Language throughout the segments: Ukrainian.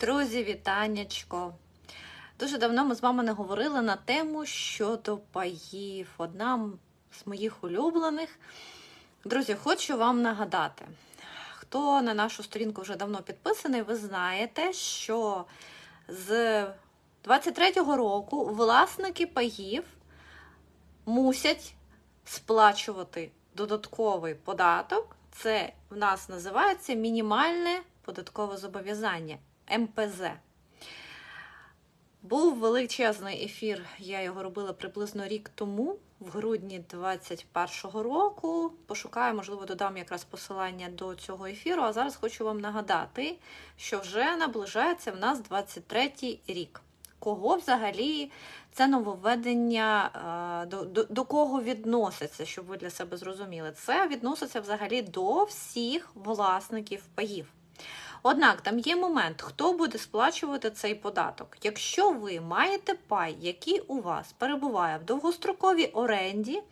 Друзі, вітаннячко! Дуже давно ми з вами не говорили на тему щодо паїв. Одна з моїх улюблених. Друзі, хочу вам нагадати, хто на нашу сторінку вже давно підписаний, ви знаєте, що з 23-го року власники паїв мусять сплачувати додатковий податок. Це в нас називається мінімальне податкове зобов'язання МПЗ. Був величезний ефір, я його робила приблизно рік тому, в грудні 2021 року. Пошукаю, можливо, додам якраз посилання до цього ефіру. А зараз хочу вам нагадати, що вже наближається в нас 23-й рік. Кого взагалі це нововведення, е, до, до, до кого відноситься, щоб ви для себе зрозуміли? Це відноситься взагалі до всіх власників паїв. Однак там є момент, хто буде сплачувати цей податок. Якщо ви маєте пай, який у вас перебуває в довгостроковій оренді,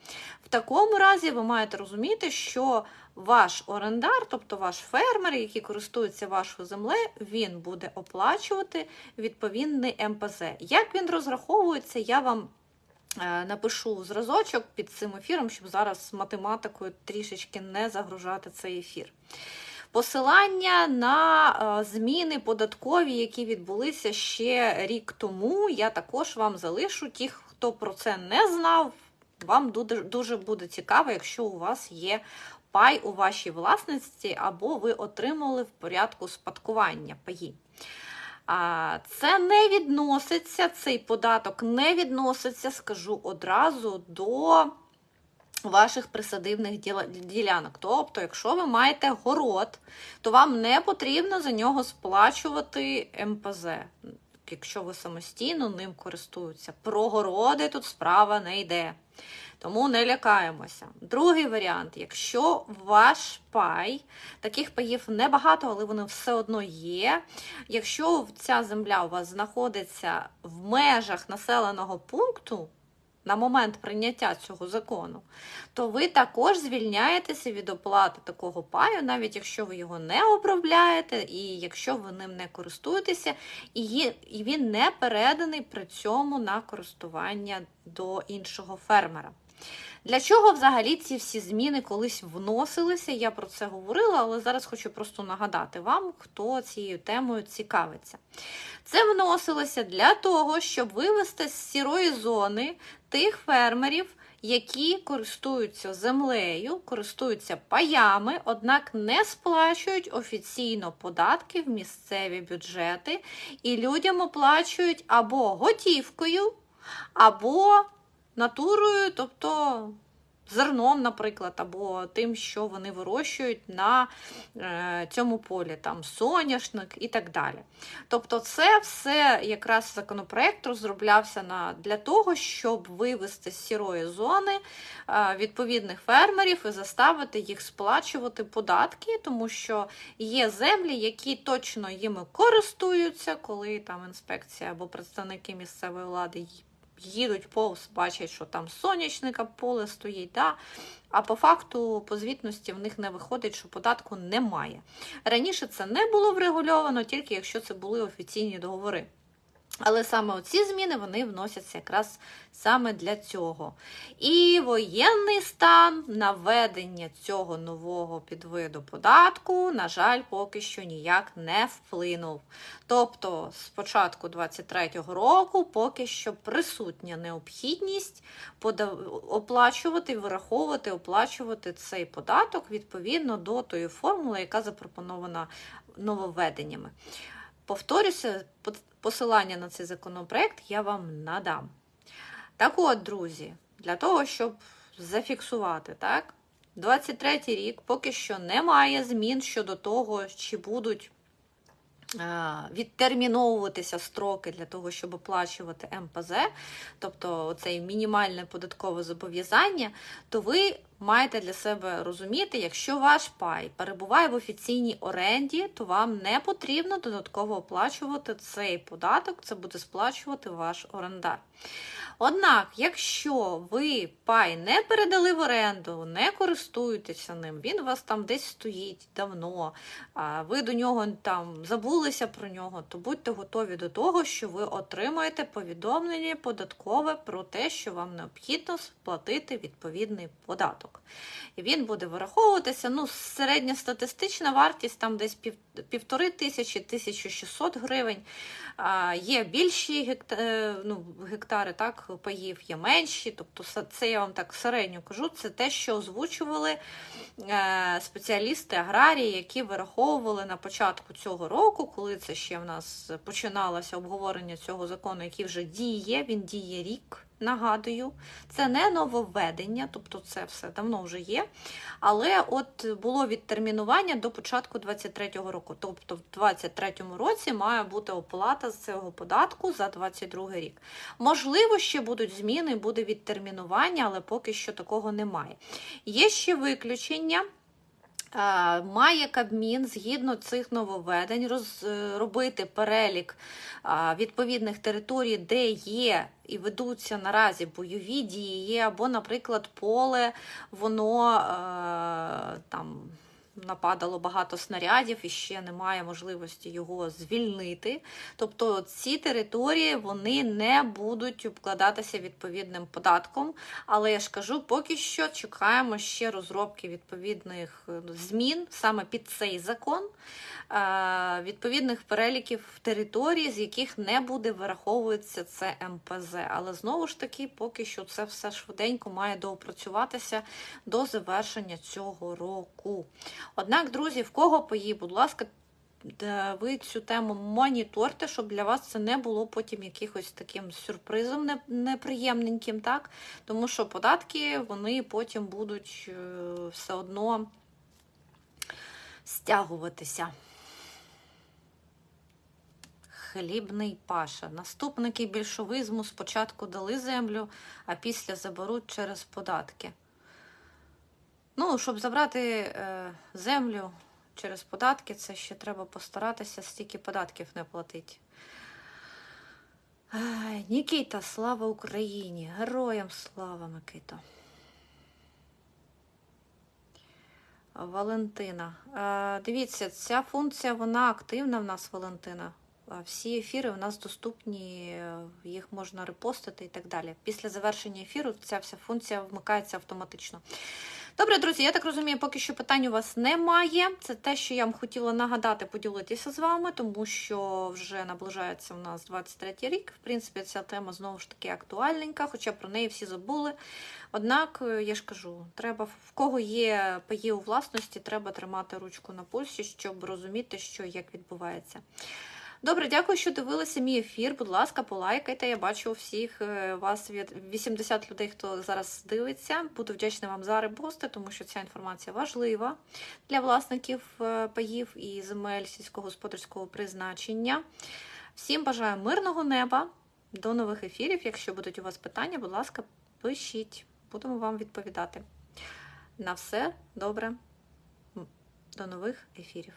в такому разі ви маєте розуміти, що ваш орендар, тобто ваш фермер, який користується вашою землею, він буде оплачувати відповідний МПЗ. Як він розраховується, я вам. е, Напишу зразочок під цим ефіром, щоб зараз з математикою трішечки не загружати цей ефір. Посилання на е, зміни податкові, які відбулися ще рік тому, я також вам залишу. Ті, хто про це не знав, вам дуже, дуже буде цікаво, якщо у вас є пай у вашій власності, або ви отримали в порядку спадкування паї. Це не відноситься, цей податок не відноситься, скажу одразу, до ваших присадибних ділянок. Тобто, якщо ви маєте город, то вам не потрібно за нього сплачувати МПЗ, якщо ви самостійно ним користуєтеся. Про городи тут справа не йде. Тому не лякаємося. Другий варіант: якщо ваш пай, таких паїв небагато, але вони все одно є. Якщо ця земля у вас знаходиться в межах населеного пункту, на момент прийняття цього закону, то ви також звільняєтеся від оплати такого паю, навіть якщо ви його не обробляєте, і якщо ви ним не користуєтеся, і він не переданий при цьому на користування до іншого фермера. Для чого взагалі ці всі зміни колись вносилися? Я про це говорила, але зараз хочу просто нагадати вам, хто цією темою цікавиться. Це вносилося для того, щоб вивести з сірої зони тих фермерів, які користуються землею, користуються паями, однак не сплачують офіційно податки в місцеві бюджети, і людям оплачують або готівкою, або натурою, тобто зерном, наприклад, або тим, що вони вирощують на е, цьому полі, там соняшник і так далі. Тобто, це все якраз законопроект розроблявся на, для того, щоб вивести з сірої зони е, відповідних фермерів і заставити їх сплачувати податки, тому що є землі, які точно їми користуються, коли там інспекція або представники місцевої влади й- їдуть повз, бачать, що там сонячника поле стоїть. Да? А по факту, по звітності, в них не виходить, що податку немає. Раніше це не було врегульовано, тільки якщо це були офіційні договори. Але саме оці зміни вони вносяться якраз саме для цього. І воєнний стан на введення цього нового підвиду податку, на жаль, поки що ніяк не вплинув. Тобто, з початку 2023 року поки що присутня необхідність оплачувати, вираховувати, оплачувати цей податок відповідно до тої формули, яка запропонована нововведеннями. Повторюся, посилання на цей законопроект я вам надам. Так от, друзі, для того, щоб зафіксувати, так, 23 рік поки що немає змін щодо того, чи будуть е, відтерміновуватися строки для того, щоб оплачувати МПЗ, тобто цей мінімальне податкове зобов'язання, то ви маєте для себе розуміти, якщо ваш пай перебуває в офіційній оренді, то вам не потрібно додатково оплачувати цей податок, це буде сплачувати ваш орендар. Однак, якщо ви пай не передали в оренду, не користуєтеся ним, він у вас там десь стоїть давно, ви до нього там забулися про нього, то будьте готові до того, що ви отримаєте повідомлення податкове про те, що вам необхідно сплатити відповідний податок. І він буде вираховуватися. Ну, середньостатистична вартість там десь пів, півтори тисячі, 1600 гривень. А, є більші гекта, е, ну, гектари, так, паїв, є менші. Тобто, це я вам так середньо кажу. Це те, що озвучували е, спеціалісти аграрії, які вираховували на початку цього року, коли це ще в нас починалося обговорення цього закону, який вже діє. Він діє рік. Нагадую, це не нововведення, тобто це все давно вже є. Але от було відтермінування до початку 2023 року. Тобто, в 2023 році має бути оплата з цього податку за 2022 рік. Можливо, ще будуть зміни, буде відтермінування, але поки що такого немає. Є ще виключення. Е, Має Кабмін згідно цих нововведень розробити перелік відповідних територій, де є і ведуться наразі бойові дії, або, наприклад, поле, воно е, там. Нападало багато снарядів і ще немає можливості його звільнити. Тобто ці території вони не будуть обкладатися відповідним податком. Але я ж кажу, поки що чекаємо ще розробки відповідних е, змін саме під цей закон, е, відповідних переліків територій, з яких не буде вираховуватися це МПЗ. Але знову ж таки, поки що це все швиденько має доопрацюватися до завершення цього року. Однак, друзі, в кого паї, будь ласка, ви цю тему моніторте, щоб для вас це не було потім якихось таким сюрпризом неприємненьким, так? Тому що податки вони потім будуть е, все одно стягуватися. Хлібний паша. Наступники більшовизму спочатку дали землю, а після заберуть через податки. Ну, щоб забрати е, землю через податки, це ще треба постаратися стільки податків не платити. Нікіта, слава Україні! Героям слава, Микито. Валентина. Е, дивіться, ця функція вона активна в нас, Валентина. Е, Всі ефіри у нас доступні, їх можна репостити і так далі. Після завершення ефіру ця вся функція вмикається автоматично. Добре, друзі, я так розумію, поки що питань у вас немає. Це те, що я вам хотіла нагадати, поділитися з вами, тому що вже наближається у нас 23 рік. В принципі, ця тема знову ж таки актуальненька, хоча про неї всі забули. Однак, е, я ж кажу, треба в кого є паї у власності, треба тримати ручку на пульсі, щоб розуміти, що як відбувається. Добре, дякую, що дивилися мій ефір. Будь ласка, полайкайте. Я бачу всіх е, вас від 80 людей, хто зараз дивиться. Буду вдячна вам за репости, тому що ця інформація важлива для власників е, паїв і земель сільськогосподарського призначення. Всім бажаю мирного неба. До нових ефірів. Якщо будуть у вас питання, будь ласка, пишіть. Будемо вам відповідати. На все добре. До нових ефірів.